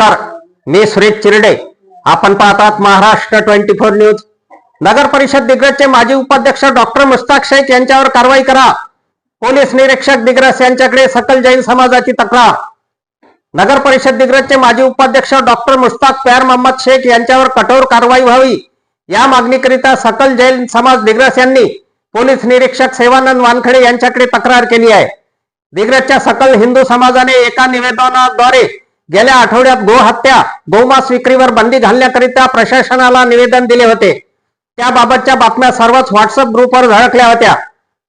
नमस्कार. मी सुरेश चिरडे. आपण पाहतात महाराष्ट्र ट्वेंटी फोर न्यूज. नगर परिषद दिग्रजचे माजी उपाध्यक्ष डॉक्टर मुस्ताक शेख यांच्यावर कारवाई करा. पोलीस निरीक्षक दिग्रस यांच्याकडे सकल जैन समाजाची तक्रार. नगर परिषद दिग्रजचे माजी उपाध्यक्ष डॉक्टर मुस्ताक प्यार मोहम्मद शेख यांच्यावर कठोर कारवाई व्हावी. या मागणीकरिता सकल जैन समाज दिग्रस यांनी पोलीस निरीक्षक सेवानंद वानखडे यांच्याकडे तक्रार केली आहे. दिग्रजच्या सकल हिंदू समाजाने एका निवेदनाद्वारे गेल्या आठवड्यात गोहत्या गोमांस विक्रीवर बंदी घालण्याकरिता प्रशासनाला निवेदन दिले होते. त्याबाबतच्या बातम्या सर्वच व्हॉट्सअप ग्रुपवर झळकल्या होत्या.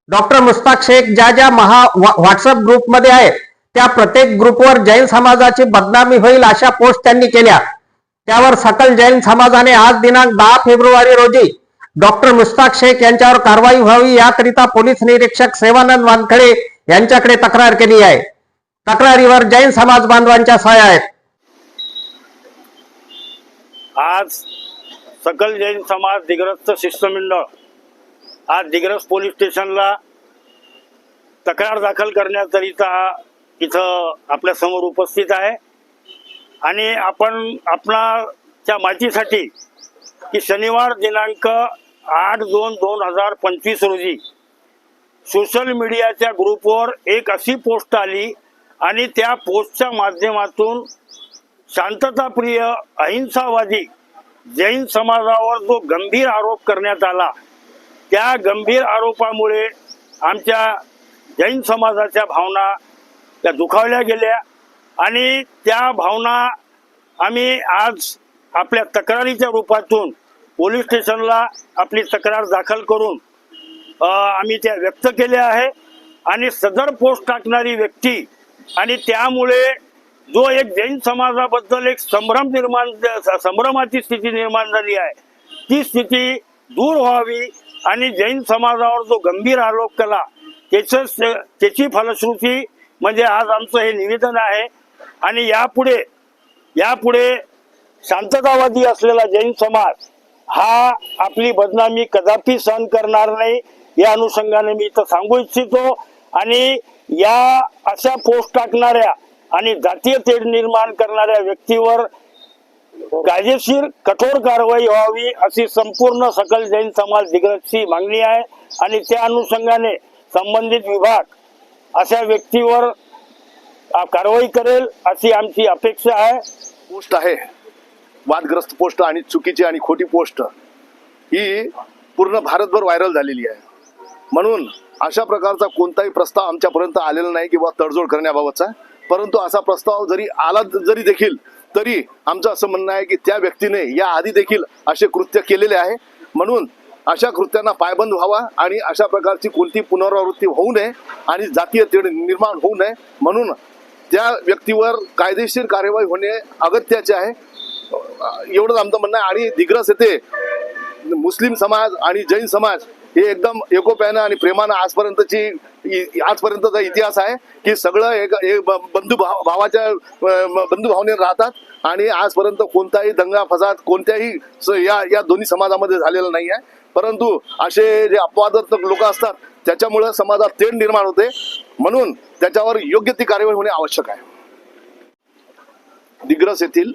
डॉक्टर मुस्ताक शेख ज्या ज्या महा व्हॉट्सअप ग्रुपमध्ये आहे त्या प्रत्येक ग्रुपवर जैन समाजाची बदनामी होईल अशा पोस्ट त्यांनी केल्या. त्यावर सकल जैन समाजाने आज दिनांक दहा फेब्रुवारी रोजी डॉक्टर मुस्ताक शेख यांच्यावर कारवाई व्हावी याकरिता पोलीस निरीक्षक सेवानंद वानखडे यांच्याकडे तक्रार केली आहे. तक्रारीवर जैन समाज बांधवांच्या सह्या आहेत. आज सकल जैन समाज दिग्रस्त शिष्टमंडळ आज दिग्रस पोलीस स्टेशनला तक्रार दाखल करण्याकरिता इथं आपल्यासमोर उपस्थित आहे. आणि आपण आपणाच्या माहितीसाठी की शनिवार दिनांक आठ दोन दोन हजार पंचवीस रोजी सोशल मीडियाच्या ग्रुपवर एक अशी पोस्ट आली आणि त्या पोस्टच्या माध्यमातून शांतताप्रिय अहिंसावादी जैन समाजावर जो गंभीर आरोप करण्यात आला त्या गंभीर आरोपामुळे आमच्या जैन समाजाच्या भावना त्या दुखावल्या गेल्या आणि त्या भावना आम्ही आज आपल्या तक्रारीच्या रूपातून पोलीस स्टेशनला आपली तक्रार दाखल करून आम्ही त्या व्यक्त केल्या आहे. आणि सदर पोस्ट टाकणारी व्यक्ती आणि त्यामुळे जो एक जैन समाजाबद्दल एक संभ्रम निर्माण संभ्रमाची स्थिती निर्माण झाली आहे ती स्थिती दूर व्हावी आणि जैन समाजावर जो गंभीर आरोप केला त्याच त्याची फलश्रुती म्हणजे आज आमचं हे निवेदन आहे. आणि यापुढे यापुढे शांततावादी असलेला जैन समाज हा आपली बदनामी कदापि सहन करणार नाही या अनुषंगाने मी इथं सांगू इच्छितो. आणि या अशा पोस्ट टाकणाऱ्या आणि जातीय तेढ निर्माण करणाऱ्या व्यक्तीवर कायदेशीर कठोर कारवाई व्हावी अशी संपूर्ण सकल जैन समाज दिग्रजची मागणी आहे. आणि त्या अनुषंगाने संबंधित विभाग अशा व्यक्तीवर कारवाई करेल अशी आमची अपेक्षा आहे. पोस्ट आहे. वादग्रस्त पोस्ट आणि चुकीची आणि खोटी पोस्ट. ही पूर्ण भारतभर व्हायरल झालेली आहे. म्हणून अशा प्रकारचा कोणताही प्रस्ताव आमच्यापर्यंत आलेला नाही किंवा तडजोड करण्याबाबतचा. परंतु असा प्रस्ताव जरी आला जरी देखील तरी आमचं असं म्हणणं आहे की त्या व्यक्तीने या आधी देखील असे कृत्य केलेले आहे. म्हणून अशा कृत्यांना पायबंद व्हावा आणि अशा प्रकारची कोणती पुनरावृत्ती होऊ नये आणि जातीय तेढ निर्माण होऊ नये. म्हणून त्या व्यक्तीवर कायदेशीर कार्यवाही होणे अगत्याचे आहे. एवढंच आमचं म्हणणं आहे. आणि दिग्रस येथे मुस्लिम समाज आणि जैन समाज हे एकदम एकोप्यानं आणि प्रेमानं आजपर्यंतची आजपर्यंतचा इतिहास आहे की सगळं एक बंधू भाव भावाच्या बंधू भावने राहतात आणि आजपर्यंत कोणताही दंगा फसाद कोणत्याही या या दोन्ही समाजामध्ये झालेला नाही आहे परंतु असे जे अपवादात्मक लोक असतात त्याच्यामुळं समाजात तेढ निर्माण होते. म्हणून त्याच्यावर योग्य ती कार्यवाही होणे आवश्यक आहे. दिग्रस येथील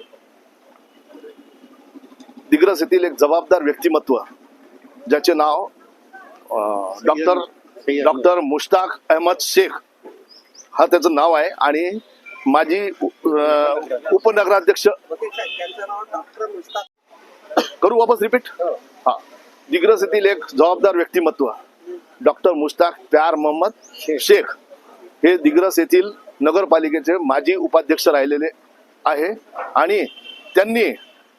दिग्रस येथील एक जबाबदार व्यक्तिमत्व ज्याचे नाव डॉक्टर डॉक्टर मुश्ताक अहमद शेख हा त्याचं नाव आहे. आणि माजी अं, उपनगराध्यक्ष करू वापस रिपीट हा. दिग्रस येथील एक जबाबदार व्यक्तिमत्व. डॉक्टर मुश्ताक प्यार मोहम्मद शेख हे दिग्रस येथील नगरपालिकेचे माजी उपाध्यक्ष राहिलेले आहे. आणि त्यांनी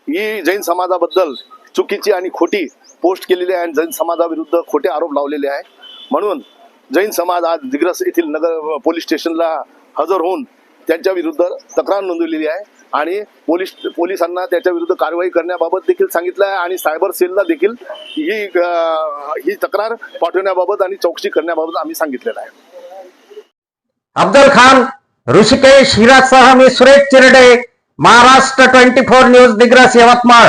ही जैन समाजाबद्दल चुकीची आणि खोटी पोस्ट केलेले आहे आणि जैन समाजाविरुद्ध खोटे आरोप लावलेले आहे. म्हणून जैन समाज आज दिग्रस येथील नगर पोलीस स्टेशनला हजर होऊन त्यांच्या विरुद्ध तक्रार नोंदवलेली आहे आणि पोलीस पोलिसांना त्याच्या विरुद्ध कारवाई करण्याबाबत देखील सांगितलं आहे आणि सायबर सेलला देखील ही ही तक्रार पाठवण्याबाबत आणि चौकशी करण्याबाबत आम्ही सांगितलेलं आहे. अफजल खान ऋषिकेश हिरासह मी Suresh Chirde Maharashtra twenty four news Digras Yavatmal.